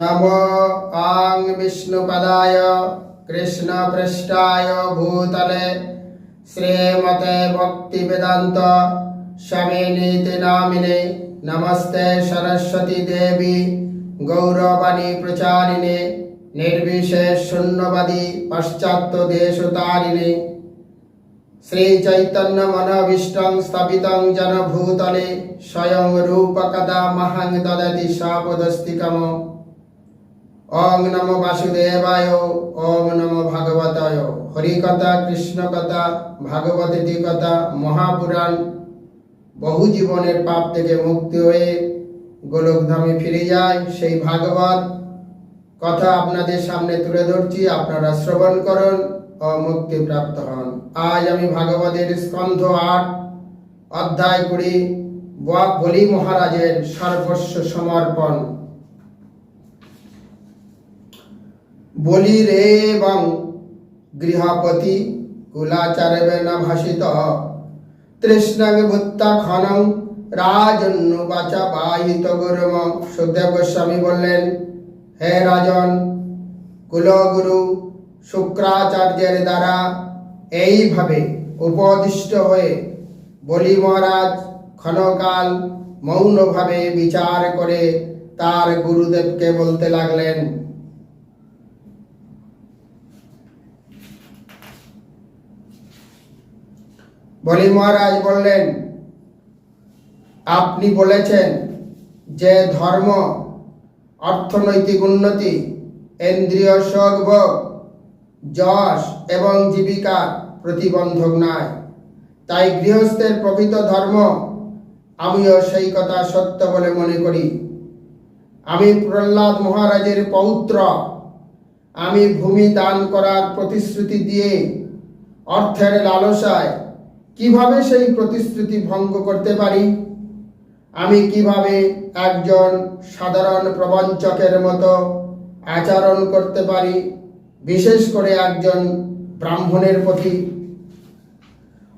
নম আং বিষ্ণুপদায় কৃষ্ণপৃষ্ঠায় ভূতলে শ্রীমতে ভক্তিবেদান্ত স্বামিনীতি নামিনে নমস্তে সরস্বতী দেবী গৌরবাণী প্রচারিণে নির্বিশেষ শূন্যবাদী পাশ্চাত্য দেশতারিণে শ্রীচৈতন্য মনোভীষ্টং স্থাপিতং জনভূতলে স্বয়ং রূপকদা মহাং দদতি সাপদস্তিকম ওম নমো বাসুদেবায়, ওম নমো ভাগবতায়। হরিকথা, কৃষ্ণকথা, ভাগবতী কথা মহাপুরাণ, বহু জীবনের পাপ থেকে মুক্তি হয়ে গোলকধামে ফিরে যায় সেই ভাগবত। কথা আপনাদের সামনে তুলে ধরছি, আপনারা শ্রবণ করুন ও মুক্তি প্রাপ্ত হন। আজ আমি ভাগবতের স্কন্ধ আট, অধ্যায় কুড়ি, বলি মহারাজের সর্বস্ব সমর্পণ। বলির এবং গৃহপতি কুলাচারে না ভাষিত তৃষ্ণাং ভূত্তা খনং, রাজন্য বাচা বাহিত গুরুম। সুখদেব গোস্বামী বললেন, হে রাজন, কুলগুরু শুক্রাচার্যের দ্বারা এইভাবে উপদিষ্ট হয়ে বলি মহারাজ ক্ষণকাল মৌনভাবে বিচার করে তার গুরুদেবকে বলতে লাগলেন বলি মহারাজ বললেন, আপনি বলেছেন যে ধর্ম, অর্থনৈতিক উন্নতি, ইন্দ্রিয় সুখ যশ এবং জীবিকা প্রতিবন্ধক নয় তাই গৃহস্থের প্রকৃত ধর্ম, আমিও সেই কথা সত্য বলে মনে করি। আমি প্রহ্লাদ মহারাজের পৌত্র। আমি ভূমি দান করার প্রতিশ্রুতি দিয়ে অর্থের লালসায় কীভাবে সেই প্রতিশ্রুতি ভঙ্গ করতে পারি? আমি কীভাবে একজন সাধারণ প্রবঞ্চকের মতো আচরণ করতে পারি, বিশেষ করে একজন ব্রাহ্মণের প্রতি?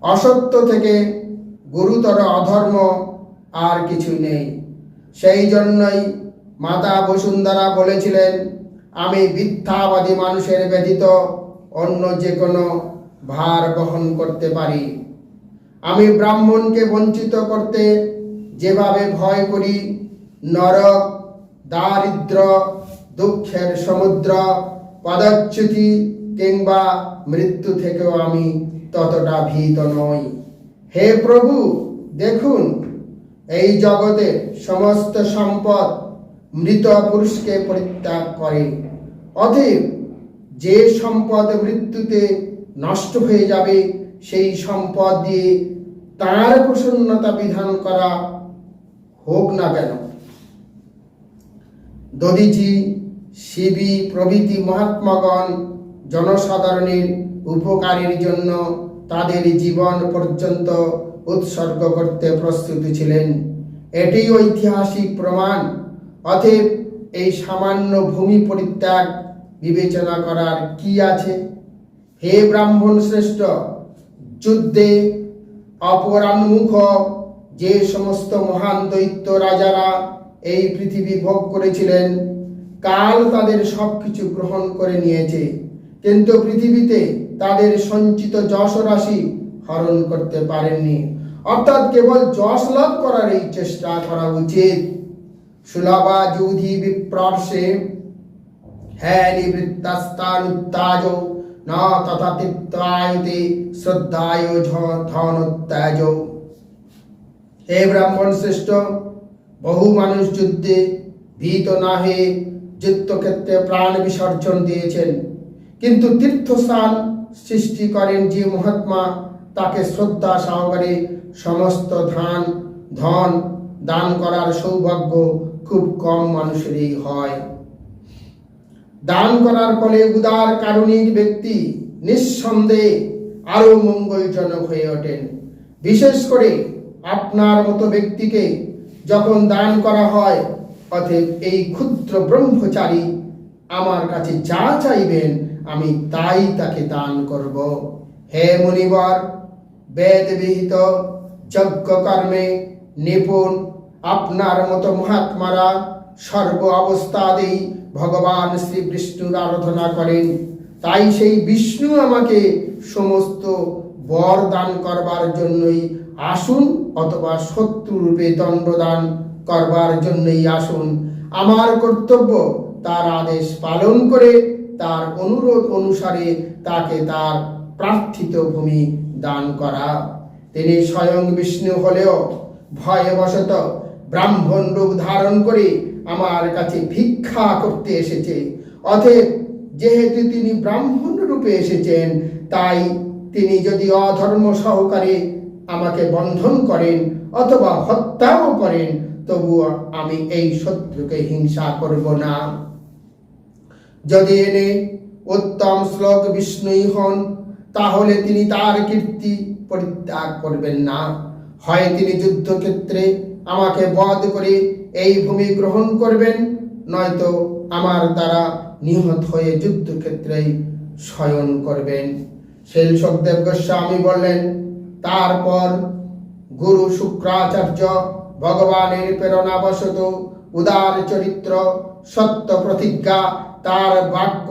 অসত্য থেকে গুরুতর অধর্ম আর কিছু নেই। সেই জন্যই মাতা বসুন্ধরা বলেছিলেন, আমি মিথ্যাবাদী মানুষের ব্যতীত অন্য যে কোনো ভার বহন করতে পারি। আমি ব্রাহ্মণকে বঞ্চিত করতে যেভাবে ভয় করি, নরক, দারিদ্র, দুঃখের সমুদ্র, পদচ্যুতি কিংবা মৃত্যু থেকেও আমি ততটা ভীত নই। হে প্রভু, দেখুন, এই জগতে সমস্ত সম্পদ মৃত পুরুষকে পরিত্যাগ করে। অতএব যে সম্পদ মৃত্যুতে নষ্ট হয়ে যাবে সেই সম্পদ দিয়ে তার প্রসন্নতা বিধান করা হোক না কেন। দধিজি শিবি প্রভৃতি মহাত্মাগণ জনসাধারণের উপকারের জন্য তাদের জীবন পর্যন্ত উৎসর্গ করতে প্রস্তুত ছিলেন। এটি ঐতিহাসিক প্রমাণ। অতএব এই সামান্য ভূমি পরিত্যাগ বিবেচনা করার কি আছে? হে ব্রাহ্মণ শ্রেষ্ঠ যুদ্ধে অপরান্মুখ যে সমস্ত মহান দৈত্য রাজারা এই পৃথিবী ভোগ করেছিলেন, কাল তাদের সবকিছু গ্রহণ করে নিয়েছে। কিন্তু পৃথিবীতে তাদের সঞ্চিত যশ রাশি হরণ করতে পারেননি। অর্থাৎ কেবল যশ লাভ করার এই চেষ্টা করা উচিত। সুলভা যুধি বিপ্রর্ষে হ্যাঁ নিবৃত্তাস্তানুত্তাজ। ন তথা তৃপ্তায়তে শ্রদ্ধায় ধনোত্তাজ। হে ব্রাহ্মণ শ্রেষ্ঠ, বহু মানুষ যুদ্ধে ভীত না হয়ে যুদ্ধক্ষেত্রে প্রাণ বিসর্জন দিয়েছেন। কিন্তু তীর্থস্থান সৃষ্টি করেন যে মহাত্মা, তাকে শ্রদ্ধা সহকারে সমস্ত ধান, ধন দান করার সৌভাগ্য খুব কম মানুষেরই হয়। দান করার ফলে উদার কারণিক ব্যক্তি নিঃসন্দেহে আরও মঙ্গলজনক হয়ে ওঠেন। বিশেষ করে আপনার মতো ব্যক্তিকে যখন দান করা হয়, অতএব এই ক্ষুদ্র ব্রহ্মচারী আমার কাছে যা চাইবেন, আমি তাই তাকে দান করব। হে মনিবর, বেদ বিহিত, যজ্ঞ কর্মে নিপুণ, আপনার মতো মহাত্মারা সর্ব অবস্থাতেই ভগবান শ্রী বিষ্ণুর আরাধনা করেন। তাই সেই বিষ্ণু আমাকে সমস্ত বর দান করবার জন্যই আসুন অথবা শত্রুরূপে দণ্ডদান করবার জন্যই আসুন। আমার কর্তব্য তার আদেশ পালন করে, তার অনুরোধ অনুসারে তাকে তার প্রার্থিত ভূমি দান করা। তিনি স্বয়ং বিষ্ণু হলেও ভয়বশত ব্রাহ্মণ রূপ ধারণ করে আমার কাছে ভিক্ষা করতে এসেছে। অতএব যেহেতু তিনি ব্রাহ্মণ রূপে এসেছেন, তাই তিনি যদি অধর্ম সহকারে আমাকে বন্ধন করেন অথবা হত্যাও করেন, তবুও আমি এই শত্রুকে হিংসা করব না। যদি এনে উত্তম শ্লোক বিষ্ণুই হন, তাহলে তিনি তার কীর্তি পরিত্যাগ করবেন না। হয় তিনি যুদ্ধক্ষেত্রে আমাকে বধ করে এই ভূমি গ্রহণ করবেন, নয়তো আমার দ্বারা নিহত হয়ে যুদ্ধক্ষেত্রেই শয়ন করবেন। সেল সুখদেব গোস্বামী বললেন, তারপর গুরু শুক্রাচার্য ভগবানের প্রেরণাবশত উদার চরিত্র, সত্য প্রতিজ্ঞা, তার বাক্য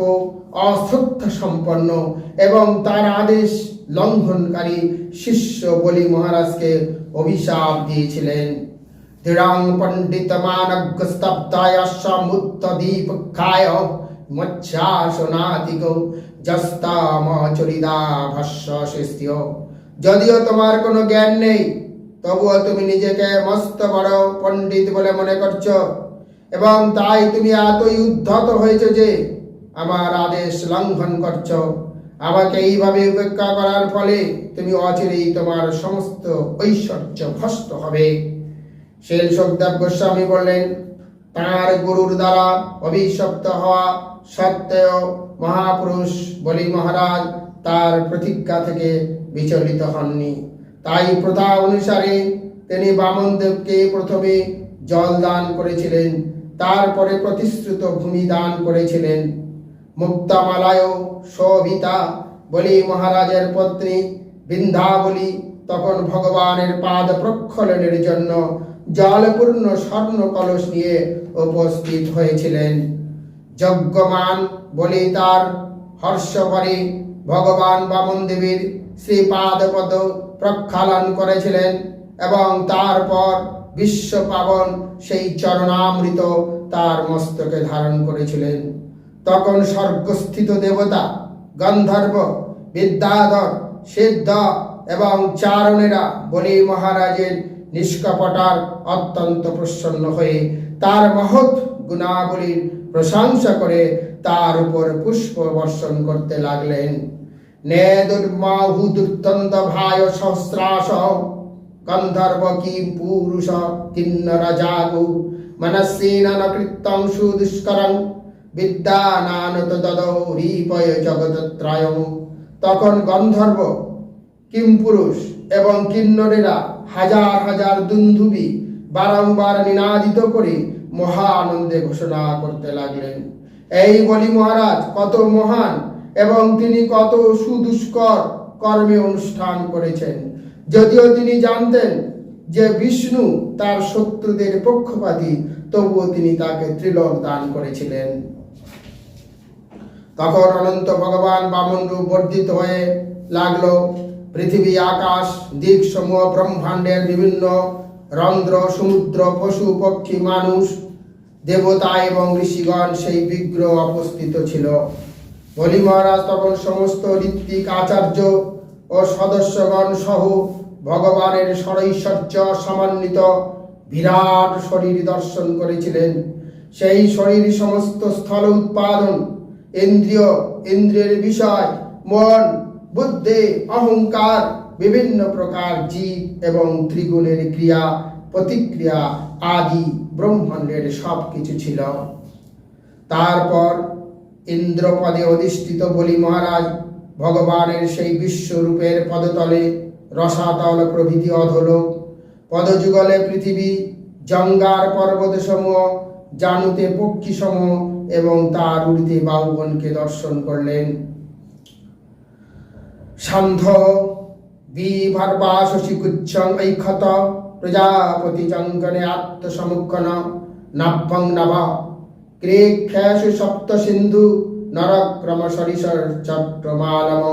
অশ্রদ্ধা সম্পন্ন এবং তার আদেশ লঙ্ঘনকারী শিষ্য বলি মহারাজকে অভিশাপ দিয়েছিলেন। দৃঢ়ং পণ্ডিত মানগস্তব্দায় সমুত্ত দীপকায় মচ্ছাসনাতিক জস্তাম চরিদা ভস্য শিষ্য যদিও তোমার কোনো জ্ঞান নেই, তবুও তুমি নিজেকে মস্ত বড় পণ্ডিত বলে মনে করছ, এবং তাই তুমি এতই উদ্ধত হয়েছে যে আমার আদেশ লঙ্ঘন করছ। আমাকে এইভাবে উপেক্ষা করার ফলে তুমি অচিরেই তোমার সমস্ত ঐশ্বর্য ভ্রষ্ট হবে। শেল সুখদেব গোস্বামী বললেন, তার গুরুর দ্বারা অভিশপ্ত হওয়া সত্ত্বেও মহাপুরুষ বলি মহারাজ তার প্রতিজ্ঞা থেকে বিচলিত হননি। তাই প্রথা অনুসারে তিনি বামনদেবকে প্রথমে জল দান করেছিলেন, তারপরে প্রতিশ্রুত ভূমি দান করেছিলেন। মুক্তামালায় শোভিতা বলি মহারাজের পত্নী বৃন্দাবলী তখন ভগবানের পাদ প্রক্ষলনের জন্য জলপূর্ণ স্বর্ণ কলস নিয়ে উপস্থিত হয়েছিলেন। যজ্ঞমান বলি তার হর্ষ করে ভগবান বামন দেবীর শ্রীপাদপদ প্রক্ষালন করেছিলেন এবং তারপর বিশ্ব পাবন সেই চরণামৃত তার মস্তকে ধারণ করেছিলেন। তখন স্বর্গস্থিত দেবতা গন্ধর্ব, বিদ্যাধর, সিদ্ধ এবং চারণেরা বলি মহারাজের নিষ্কপটার অত্যন্ত প্রসন্ন হয়ে তার মহৎ গুণাবলীর প্রশংসা করে তার উপর পুষ্প বর্ষণ করতে লাগলেন। নে দুর্মাহু ভায় সহস্রাস, গন্ধর্ব কি পুরুষ কিন্নর জাগু মনস্সীনন কৃত্যং সুদুষ্করং, বিদ্যানানত দদৌরীপয় জগতত্রয় তখন গন্ধর্ব কিমপুরুষ এবং কিন্নরেরা হাজার হাজার দুন্ধুবি বারংবার নিনাদিত করে মহা আনন্দে ঘোষণা করতে লাগলেন। এই বলি মহারাজ, কত মহান এবং তিনি কত সুদুষ্কর কর্মে অনুষ্ঠান করেছেন। যদিও তিনি জানতেন যে বিষ্ণু তার শত্রুদের পক্ষপাতী, তবুও তিনি তাকে ত্রিলোক দান করেছিলেন। তখন অনন্ত ভগবান বামন রূপ বর্ধিত হয়ে লাগল। পৃথিবী, আকাশ দিক সমূহ ব্রহ্মাণ্ডের বিভিন্ন রন্ধ্র, সমুদ্র, পশু, পক্ষী, মানুষ, দেবতা এবং ঋষিগণ সেই বিগ্রহ অবস্থিত ছিল। বলি মহারাজ, তখন সমস্ত ঋত্বিক আচার্য ও সদস্যগণ সহ ভগবানের ষড়ৈশ্বর্য সমন্বিত বিরাট শরীর দর্শন করেছিলেন। সেই শরীর সমস্ত স্থল উৎপাদন, ইন্দ্রিয়, ইন্দ্রিয়ের বিষয়, মন বুদ্ধি অহংকার, বিভিন্ন প্রকার জীব এবং ত্রিগুণের ক্রিয়া, প্রতিক্রিয়া আদি ব্রহ্মাণ্ডের সব কিছু ছিল। তারপর ইন্দ্রপদে অধিষ্ঠিত বলি মহারাজ, ভগবানের সেই বিশ্বরূপের পদতলে রসাতল প্রভৃতি অধলোক পদযুগলে পৃথিবী, জঙ্গার পর্বত সমূহ জানুতে পক্ষী সমূহ এবং তার ঊর্ধ্বে বাহুগণকে দর্শন করলেন। সান্ধ্য বিভার্বা শশীকুচ্ছং ঐক্ষত প্রজাপতি জঙ্গনে আত্মসমুক্ষণ নাভ্যং নভ। ক্রেক খ্যাসু সপ্ত সিন্ধু নরক্রম সরিসর চট্টমালম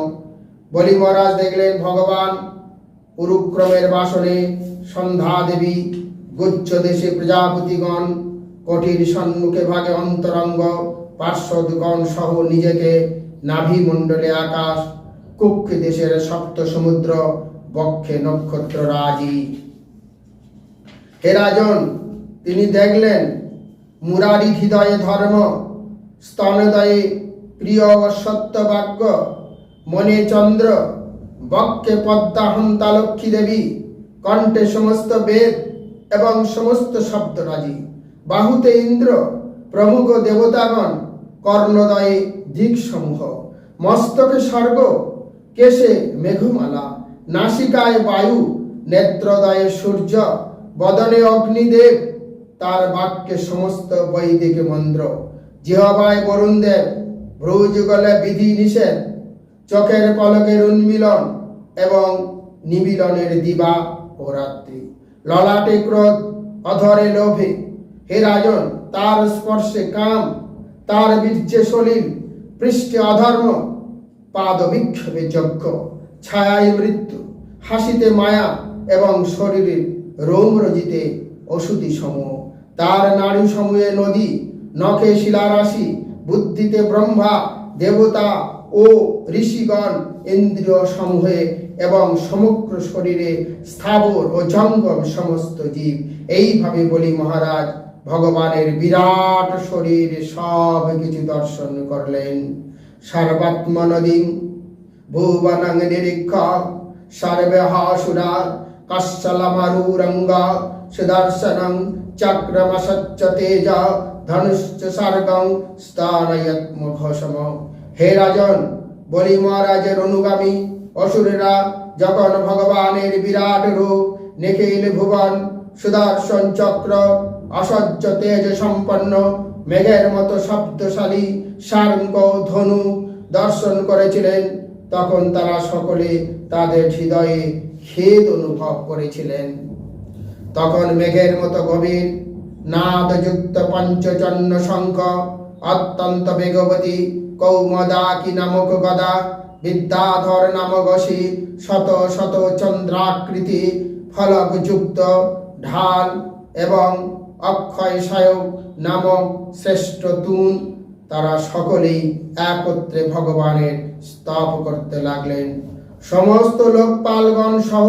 বলি মহারাজ দেখলেন ভগবান উরুক্রমের বাসনে সন্ধ্যা দেবী, গুচ্ছ দেশে প্রজাপতিগণ কঠির সম্মুখে ভাগে অন্তরঙ্গ, পার্শ্বদগণ সহ নিজেকে নাভি মণ্ডলে আকাশ কুক্ষি দেশের সপ্ত সমুদ্র, বক্ষে নক্ষত্র রাজি। হে রাজন, তিনি দেখলেন মুরারি হৃদয়ে ধর্ম, স্তনদয়ে প্রিয় সত্য বাক্য মনে চন্দ্র, বক্ষে পদ্মা হন্তা লক্ষ্মী দেবী, কণ্ঠে সমস্ত বেদ এবং সমস্ত শব্দরাজি বাহুতে ইন্দ্র, প্রমুখ দেবতাগণ, কর্ণদয়ে দিকসমূহ, মস্তকে স্বর্গ কেশে মেঘমালা, নাসিকায় বায়ু, নেত্রদয়ে সূর্য, বদনে অগ্নিদেব, তার বাক্যে সমস্ত বৈদিক মন্ত্র। জিহবায় বরুণ দেব, ভ্রুযুগলে বিধি নিষেধ, চোখের পলকের উন্মিলন এবং নিবিলনের দিবা ও রাত্রি। ললাটে ক্রোধ, অধরে লোভে, হে রাজন, তার স্পর্শে কাম, তার বীর্যে সলিল, পৃষ্ঠে অধর্ম পাদ বিক্ষোভে যজ্ঞ ছায়ায় মৃত্যু, হাসিতে মায়া এবং শরীরের রোম রজিতে অসুতি সমূহ তার নাড়ু সমূহে নদী, নখে শিলারাশি, বুদ্ধিতে ব্রহ্মা, দেবতা ও ঋষিগণ ইন্দ্রিয় সমূহে এবং সমগ্র শরীরে স্থাবর ও জঙ্গম সমস্ত জীব। এইভাবে বলি মহারাজ, ভগবানের বিরাট শরীর সব কিছু দর্শন করলেন। সর্বাত্ম নদী ভুবনং নিরীক্ষ সর্বে হাসুরা কশ্বলমরুরঙ্গ সুদর্শনং চক্রমসচ্চ তেজ, ধনুশ্চ সর্গং স্থানয়ত মুখসম হে রাজন, বলি মহারাজের অনুগামী অসুরেরা যখন ভগবানের বিরাট রূপ, নিখিল ভুবন, সুদর্শন চক্র অসহ্য তেজ সম্পন্ন, মেঘের মতো শব্দশালী সার্ঙ্গ ধনু দর্শন করেছিলেন। তখন তারা সকলে তাদের হৃদয়ে খেদ অনুভব করেছিলেন। তখন মেঘের মতো গভীর নাদযুক্ত পঞ্চজন্য শঙ্খ, অত্যন্ত বেগবতী কৌমদাকি নামক গদা, বিদ্যাধর নামক অসি, শত শত চন্দ্রাকৃতি, ফলকযুক্ত ঢাল এবং অক্ষয় সায়ক নামক শ্রেষ্ঠ তুন তারা সকলেই একত্রে ভগবানের স্তব করতে লাগলেন। সমস্ত লোকপালগণ সহ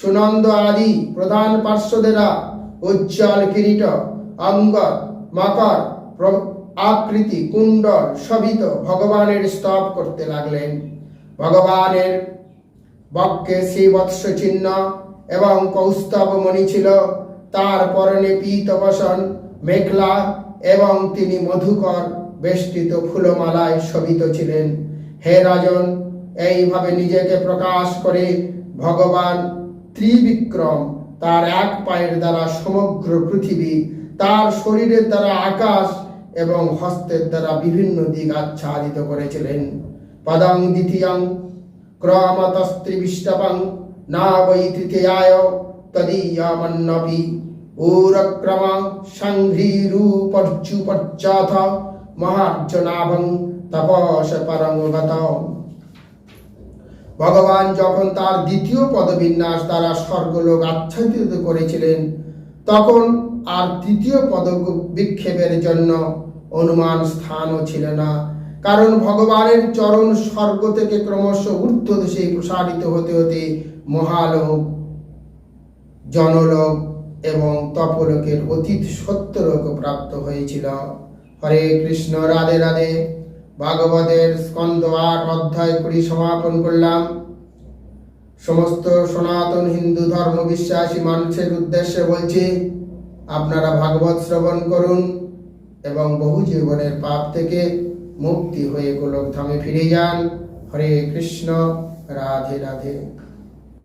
সুনন্দ আদি প্রধান পার্শ্বদেরা উজ্জ্বল কিরীট অঙ্গ মকর আকৃতি, কুণ্ডল শোভিত ভগবানের স্তব করতে লাগলেন। ভগবানের বক্ষে শ্রীবৎস চিহ্ন এবং কৌস্তব মণি ছিল। তার পরনে পীত বসন মেঘলা এবং তিনি মধুকর বেষ্টিত ফুলমালায় শোভিত ছিলেন। হে রাজন, এইভাবে নিজেকে প্রকাশ করে ভগবান ত্রিবিক্রম তার এক পায়ের দ্বারা সমগ্র পৃথিবী, তার শরীরের দ্বারা আকাশ এবং হস্তের দ্বারা বিভিন্ন দিক আচ্ছাদিত করেছিলেন। পদং দ্বিতীয়ং ক্রমতস্ত্রিবিষ্টপং না বৈ তৃতীয়ায় তদীয়মন্নপি। ऊरक्रम सङ्घ्रीरूपर्च्युपर्चाथ মহার্জনাভং তপস পরঙ্গত ভগবান যখন তার দ্বিতীয় পদবিন্যাস দ্বারা স্বর্গলোক আচ্ছাদিত করেছিলেন, তখন আর তৃতীয় পদ বিক্ষেপের জন্য অনুমান স্থানও ছিল না, কারণ ভগবানের চরণ স্বর্গ থেকে ক্রমশ ঊর্ধ্ব দেশে প্রসারিত হতে হতে মহালোক, জনলোক এবং তপলোকের অতীত সত্যলোক প্রাপ্ত হয়েছিল। হরে কৃষ্ণ, রাধে রাধে। ভাগবতের স্কন্দ আট অধ্যায় কুড়ি সমাপন করলাম। সমস্ত সনাতন হিন্দু ধর্ম বিশ্বাসী মানুষের উদ্দেশ্যে বলছি, আপনারা ভাগবত শ্রবণ করুন এবং বহু জীবনের পাপ থেকে মুক্তি হয়ে গোলক ধামে ফিরে যান। হরে কৃষ্ণ, রাধে রাধে।